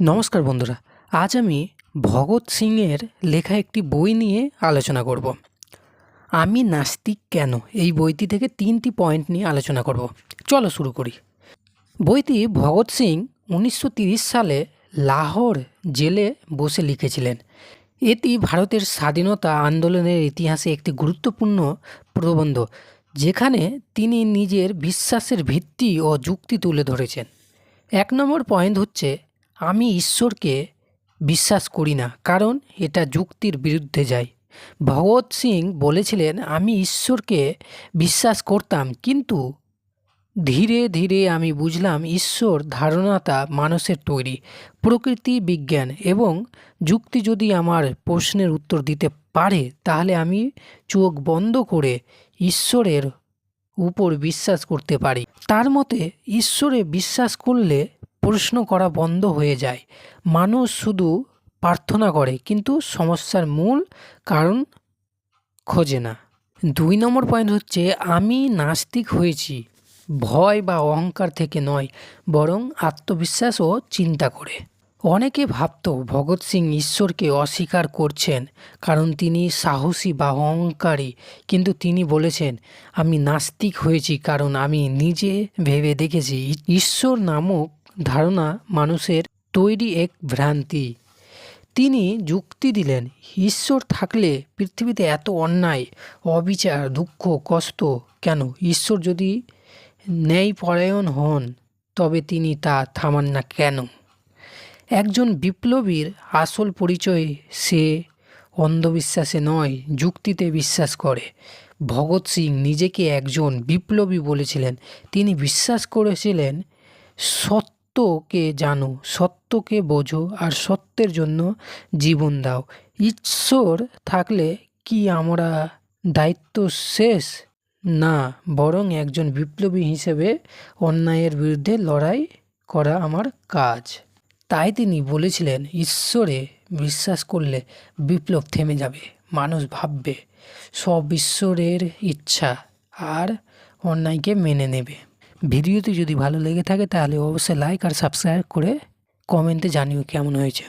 নমস্কার বন্ধুরা, আজ আমি ভগৎ সিংয়ের লেখা একটি বই নিয়ে আলোচনা করব। আমি নাস্তিক কেন? এই বইটি থেকে তিনটি পয়েন্ট নিয়ে আলোচনা করব। চলো শুরু করি। বইটি ভগৎ সিং উনিশশো সালে লাহোর জেলে বসে লিখেছিলেন। এটি ভারতের স্বাধীনতা আন্দোলনের ইতিহাসে একটি গুরুত্বপূর্ণ প্রবন্ধ, যেখানে তিনি নিজের বিশ্বাসের ভিত্তি ও যুক্তি তুলে ধরেছেন। এক নম্বর পয়েন্ট হচ্ছে আমি ঈশ্বরকে বিশ্বাস করি না, কারণ এটা যুক্তির বিরুদ্ধে যায়। ভগৎ সিং বলেছিলেন, আমি ঈশ্বরকে বিশ্বাস করতাম, কিন্তু ধীরে ধীরে আমি বুঝলাম ঈশ্বর ধারণাটা মানুষের তৈরি, প্রকৃতি বিজ্ঞান এবং যুক্তি যদি আমার প্রশ্নের উত্তর দিতে পারে, তাহলে আমি চোখ বন্ধ করে ঈশ্বরের উপর বিশ্বাস করতে পারি। তার মতে, ঈশ্বরে বিশ্বাস করলে প্রশ্ন করা বন্ধ হয়ে যায়। মানুষ শুধু প্রার্থনা করে, কিন্তু সমস্যার মূল কারণ খোঁজে না। দুই নম্বর পয়েন্ট হচ্ছে, আমি নাস্তিক হয়েছি, ভয় বা অহংকার থেকে নয়, বরং আত্মবিশ্বাস ও চিন্তা করে। অনেকে ভাবত, ভগৎ সিং ঈশ্বরকে অস্বীকার করছেন, কারণ তিনি সাহসী বা অহংকারী, কিন্তু তিনি বলেছেন, আমি নাস্তিক হয়েছি কারণ আমি নিজে ভেবে দেখেছি, ঈশ্বর নামক ধারণা মানুষের তৈরি এক ভ্রান্তি। তিনি যুক্তি দিলেন, ঈশ্বর থাকলে পৃথিবীতে এত অন্যায়, অবিচার, দুঃখ, কষ্ট কেন? ঈশ্বর যদি ন্যায়পরায়ণ হন, তবে তিনি তা থামান না কেন? একজন বিপ্লবীর আসল পরিচয় সে অন্ধবিশ্বাসে নয়, যুক্তিতে বিশ্বাস করে। ভগৎ সিং নিজেকে একজন বিপ্লবী বলেছিলেন। তিনি বিশ্বাস করেছিলেন সত্যকে জানো, সত্যকে বোঝো আর সত্যের জন্য জীবন দাও। ঈশ্বর থাকলে কি আমরা দায়িত্ব শেষ? না, বরং একজন বিপ্লবী হিসেবে অন্যায়ের বিরুদ্ধে লড়াই করা আমার কাজ। তাই তিনি বলেছিলেন, ঈশ্বরে বিশ্বাস করলে বিপ্লব থেমে যাবে, মানুষ ভাববে, সব ঈশ্বরের ইচ্ছা আর অন্যায়কে মেনে নেবে। ভিডিওটি যদি ভালো লেগে থাকে তাহলে অবশ্যই লাইক আর সাবস্ক্রাইব করে কমেন্টে জানিও কেমন হয়েছে।